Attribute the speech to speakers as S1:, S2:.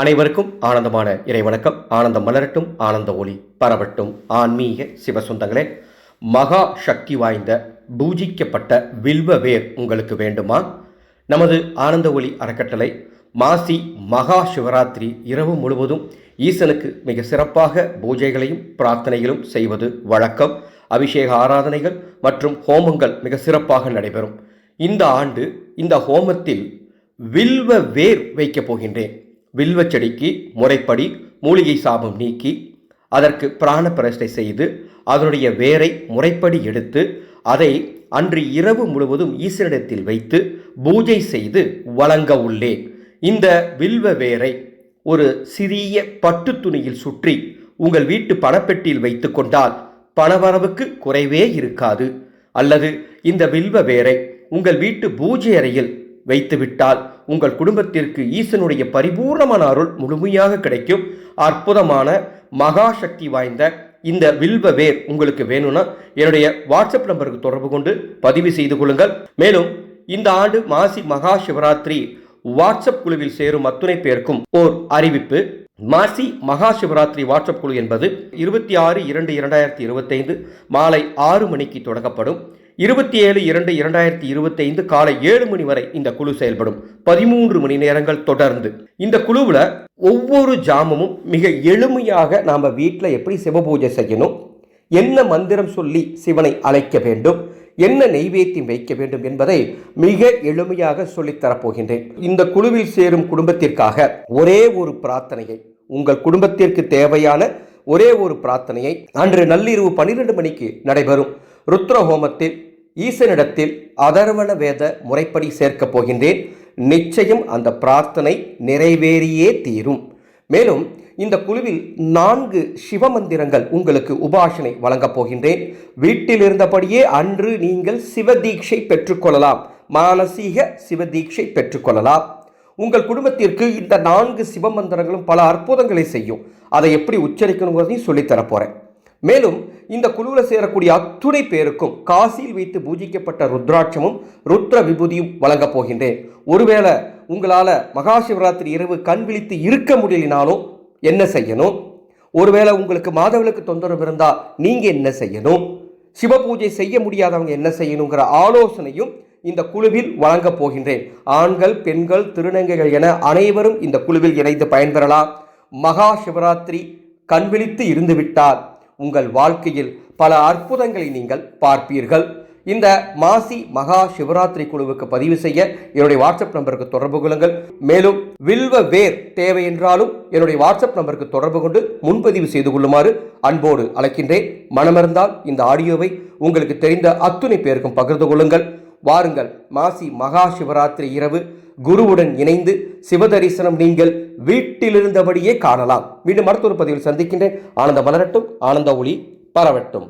S1: அனைவருக்கும் ஆனந்தமான இறைவணக்கம். ஆனந்தம் மலரட்டும் ஆனந்த ஒளி பரவட்டும். ஆன்மீக சிவசுந்தங்களே மகா சக்தி வாய்ந்த பூஜிக்கப்பட்ட வில்வ வேர் உங்களுக்கு வேண்டுமா? நமது ஆனந்த ஒளி அறக்கட்டளை மாசி மகா சிவராத்திரி இரவு முழுவதும் ஈசனுக்கு மிக சிறப்பாக பூஜைகளையும் பிரார்த்தனைகளும் செய்வது வழக்கம். அபிஷேக ஆராதனைகள் மற்றும் ஹோமங்கள் மிக சிறப்பாக நடைபெறும். இந்த ஆண்டு இந்த ஹோமத்தில் வில்வ வேர் வைக்கப் போகின்றேன். வில்வ செடிக்கு முறைப்படி மூலிகை சாபம் நீக்கி அதற்கு பிராண பிரஷ்டை செய்து அதனுடைய வேரை முறைப்படி எடுத்து அதை அன்று இரவு முழுவதும் ஈஸ்வரிடத்தில் வைத்து பூஜை செய்து வழங்க உள்ளேன் இந்த வில்வ வேரை ஒரு சிறிய பட்டு துணியில் சுற்றி உங்கள் வீட்டு பணப்பெட்டியில் வைத்து கொண்டால் பணவரவுக்கு குறைவே இருக்காது. அல்லது இந்த வில்வ வேரை உங்கள் வீட்டு பூஜை அறையில் வைத்துவிட்டால் உங்கள் குடும்பத்திற்கு ஈசனுடைய பரிபூர்ணமான அருள் முழுமையாக கிடைக்கும். அற்புதமான மகா சக்தி வாய்ந்த இந்த வில்வ வேர் உங்களுக்கு வேணும்னா என்னுடைய வாட்ஸ்அப் நம்பருக்கு தொடர்பு கொண்டு பதிவு செய்து கொள்ளுங்கள். மேலும் இந்த ஆண்டு மாசி மகா சிவராத்திரி வாட்ஸ்அப் குழுவில் சேரும் அத்துணை பேருக்கும் ஓர் அறிவிப்பு. மாசி மகா சிவராத்திரி வாட்ஸ்அப் குழு என்பது இருபத்தி ஆறு இரண்டு இரண்டாயிரத்தி இருபத்தைந்து மாலை ஆறு மணிக்கு தொடங்கப்படும். இருபத்தி ஏழு இரண்டு இரண்டாயிரத்தி இருபத்தைந்து காலை ஏழு மணி வரை இந்த குழு செயல்படும். பதிமூன்று மணி நேரங்கள் தொடர்ந்து. இந்த குழுவில் ஒவ்வொரு ஜாமமும் மிக எளிமையாக நாம் வீட்டில் எப்படி சிவபூஜை செய்யணும்? என்ன மந்திரம் சொல்லி சிவனை அழைக்க வேண்டும்? என்ன நெய்வேத்தியம் வைக்க வேண்டும் என்பதை மிக எளிமையாக சொல்லித் தரப்போகின்றேன். இந்த குழுவில் சேரும் குடும்பத்திற்காக ஒரே ஒரு பிரார்த்தனையை உங்கள் குடும்பத்திற்கு தேவையான ஒரே ஒரு பிரார்த்தனையை அன்று நள்ளிரவு பன்னிரண்டு மணிக்கு நடைபெறும். ருத்ரஹோமத்தில் ஈசனிடத்தில் அதர்வண வேத முறைப்படி சேர்க்கப் போகின்றேன். நிச்சயம் அந்த பிரார்த்தனை நிறைவேறியே தீரும். மேலும் இந்த குழுவில் நான்கு சிவமந்திரங்கள் உங்களுக்கு உபாசனை வழங்கப் போகின்றேன். வீட்டில் இருந்தபடியே அன்று நீங்கள் சிவதீட்சை பெற்றுக்கொள்ளலாம் மானசீக சிவதீட்சை பெற்றுக்கொள்ளலாம் உங்கள் குடும்பத்திற்கு இந்த நான்கு சிவமந்திரங்களும் பல அற்புதங்களை செய்யும். அதை எப்படி உச்சரிக்கணுங்கிறதையும் சொல்லித்தரப் போகிறேன் மேலும் இந்த குழுவில் சேரக்கூடிய அத்துணை பேருக்கும் காசியில் வைத்து பூஜிக்கப்பட்ட ருத்ராட்சமும் ருத்ர விபூதியும் வழங்கப் போகின்றேன். ஒருவேளை உங்களால் மகாசிவராத்திரி இரவு கண் விழித்து இருக்க முடியலினாலும் என்ன செய்யணும்? ஒருவேளை உங்களுக்கு மாதவிளக்கு தொந்தரவு இருந்தால் நீங்கள் என்ன செய்யணும்? சிவ பூஜை செய்ய முடியாதவங்க என்ன செய்யணுங்கிற ஆலோசனையும் இந்த குழுவில் வழங்கப் போகின்றேன். ஆண்கள் பெண்கள் திருநங்கைகள் என அனைவரும் இந்த குழுவில் இணைந்து பயன்பெறலாம். மகா சிவராத்திரி கண்விழித்து இருந்துவிட்டால் உங்கள் வாழ்க்கையில் பல அற்புதங்களை நீங்கள் பார்ப்பீர்கள். இந்த மாசி மகா சிவராத்திரி குழுவுக்கு பதிவு செய்ய என்னுடைய வாட்ஸ்அப் நம்பருக்கு தொடர்பு கொள்ளுங்கள். மேலும் வில்வ வேர் தேவை என்றாலும் என்னுடைய வாட்ஸ்அப் நம்பருக்கு தொடர்பு கொண்டு முன்பதிவு செய்து கொள்ளுமாறு அன்போடு அழைக்கின்றேன். மனமர்ந்தால் இந்த ஆடியோவை உங்களுக்கு தெரிந்த அத்துணை பேருக்கும் பகிர்ந்து கொள்ளுங்கள். வாருங்கள். மாசி மகா சிவராத்திரி இரவு குருவுடன் இணைந்து சிவதரிசனம் நீங்கள் வீட்டிலிருந்தபடியே காணலாம். மீண்டும் மருத்துவ பதிவில் சந்திக்கின்றேன். ஆனந்த மலரட்டும் ஆனந்த ஒளி பரவட்டும்.